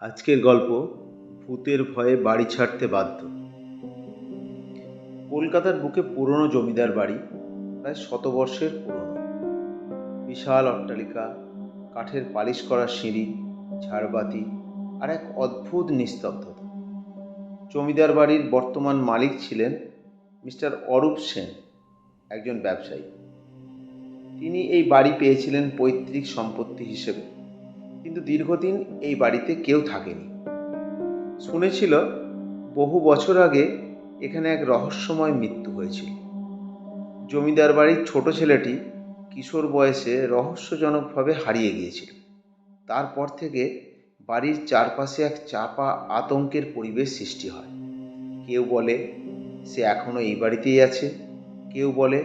আজকের গল্প ভূতের ভয়ে বাড়ি ছাড়তে বাধ্য। কলকাতার বুকে পুরনো জমিদার বাড়ি, প্রায় শতবর্ষের পুরনো। বিশাল অট্টালিকা, কাঠের পালিশ করা সিঁড়ি, ঝাড়বাতি আর এক অদ্ভুত নিস্তব্ধতা। জমিদার বাড়ির বর্তমান মালিক ছিলেন মিস্টার অরূপ সেন, একজন ব্যবসায়ী। তিনি এই বাড়ি পেয়েছিলেন পৈতৃক সম্পত্তি হিসেবে। কিন্তু দীর্ঘদিন এই বাড়িতে কেউ থাকেনি। শুনেছিল, বহু বছর আগে এখানে এক রহস্যময় মৃত্যু হয়েছিল। জমিদার বাড়ির ছোট ছেলেটি কিশোর বয়সে রহস্যজনকভাবে হারিয়ে গিয়েছিল। তারপর থেকে বাড়ির চারপাশে এক চাপা আতঙ্কের পরিবেশ সৃষ্টি হয়। কেউ বলে, সে এখনও এই বাড়িতেই আছে। কেউ বলে,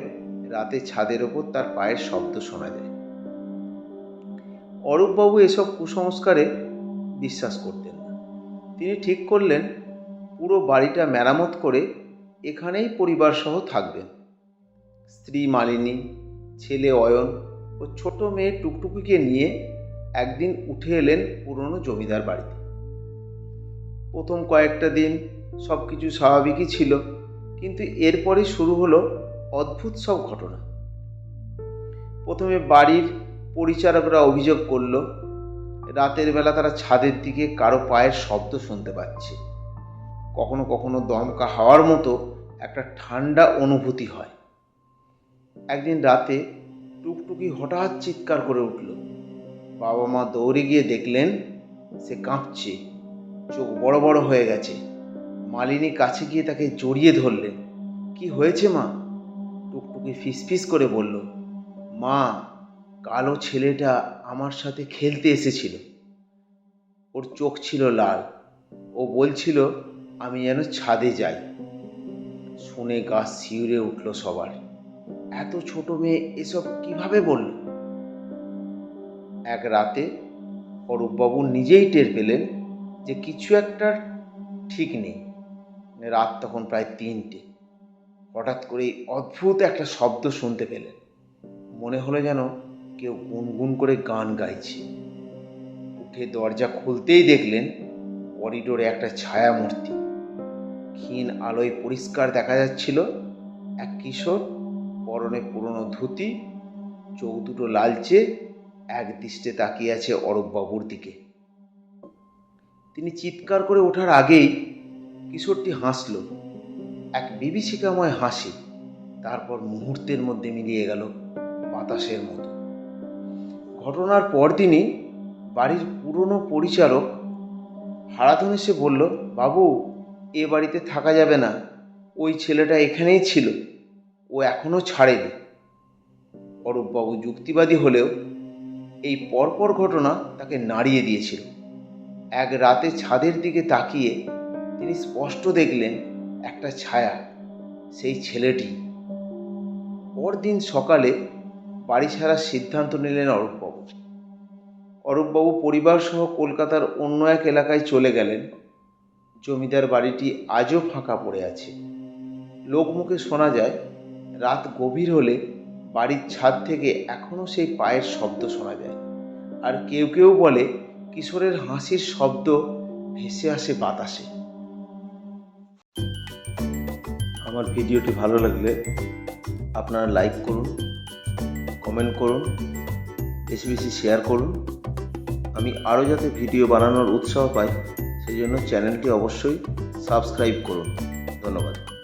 রাতে ছাদের ওপর তার পায়ের শব্দ শোনা যায়। অরূপবাবু এসব কুসংস্কারে বিশ্বাস করতেন না। তিনি ঠিক করলেন, পুরো বাড়িটা মেরামত করে এখানেই পরিবার সহ থাকবেন। স্ত্রী মালিনী, ছেলে অয়ন ও ছোট মেয়ে টুকটুকিকে নিয়ে একদিন উঠে এলেন পুরনো জমিদার বাড়িতে। প্রথম কয়েকটা দিন সব কিছু স্বাভাবিকই ছিল, কিন্তু এরপরে শুরু হলো অদ্ভুত সব ঘটনা। প্রথমে বাড়ির পরিচারকরা অভিযোগ করল, রাতের বেলা তারা ছাদের দিকে কারও পায়ের শব্দ শুনতে পাচ্ছে। কখনো কখনো দমকা হাওয়ার মতো একটা ঠান্ডা অনুভূতি হয়। একদিন রাতে টুকটুকি হঠাৎ চিৎকার করে উঠল। বাবা মা দৌড়ে গিয়ে দেখলেন, সে কাঁপছে, চোখ বড় বড় হয়ে গেছে। মালিনী কাছে গিয়ে তাকে জড়িয়ে ধরলেন। কি হয়েছে মা? টুকটুকি ফিসফিস করে বলল, মা কালো ছেলেটা আমার সাথে খেলতে এসেছিল। ওর চোখ ছিল লাল। ও বলছিল, আমি যেন ছাদে যাই। শুনে গা শিউরে উঠল সবার। এত ছোট মেয়ে, এসব কীভাবে বলল? এক রাতে অরূপবাবু নিজেই টের পেলেন যে কিছু একটা ঠিক নেই। রাত তখন প্রায় তিনটে। হঠাৎ করেই অদ্ভুত একটা শব্দ শুনতে পেলেন। মনে হলো যেন কেউ গুনগুন করে গান গাইছে। উঠে দরজা খুলতেই দেখলেন করিডোরে একটা ছায়া মূর্তি ক্ষীণ আলোয় পরিষ্কার দেখা যাচ্ছিল এক কিশোর, পরনে পুরনো ধুতি, চোখ দুটো লালচে, এক দৃষ্টে তাকিয়ে আছে অরূপবাবুর দিকে। তিনি চিৎকার করে ওঠার আগেই কিশোরটি হাসল। এক বিভীষিকাময় হাসি, তারপর মুহূর্তের মধ্যে মিলিয়ে গেল বাতাসের মতো। ঘটনার পরদিনই বাড়ির পুরনো পরিচারক হারাধন এসে বলল, বাবু, এ বাড়িতে থাকা যাবে না। ওই ছেলেটা এখানেই ছিল। ও এখনও ছাড়েনি। অরূপবাবু যুক্তিবাদী হলেও এই পরপর ঘটনা তাকে নাড়িয়ে দিয়েছিল। এক রাতে ছাদের দিকে তাকিয়ে তিনি স্পষ্ট দেখলেন একটা ছায়া, সেই ছেলেটি। পরদিন সকালে বাড়ি ছাড়ার সিদ্ধান্ত নিলেন অরূপবাবু। অরূপবাবু পরিবার সহ কলকাতার অন্য এক এলাকায় চলে গেলেন। জমিদার বাড়িটি আজও ফাঁকা পড়ে আছে। লোকমুখে শোনা যায়, রাত গভীর হলে বাড়ির ছাদ থেকে এখনও সেই পায়ের শব্দ শোনা যায়। আর কেউ কেউ বলে, কিশোরের হাসির শব্দ ভেসে আসে বাতাসে। আমার ভিডিওটি ভালো লাগলে আপনারা লাইক করুন, কমেন্ট করুন, বেশি বেশি শেয়ার করুন। আমি আরও যাতে ভিডিও বানানোর উৎসাহ পাই সেই জন্য চ্যানেলটি অবশ্যই সাবস্ক্রাইব করুন। ধন্যবাদ।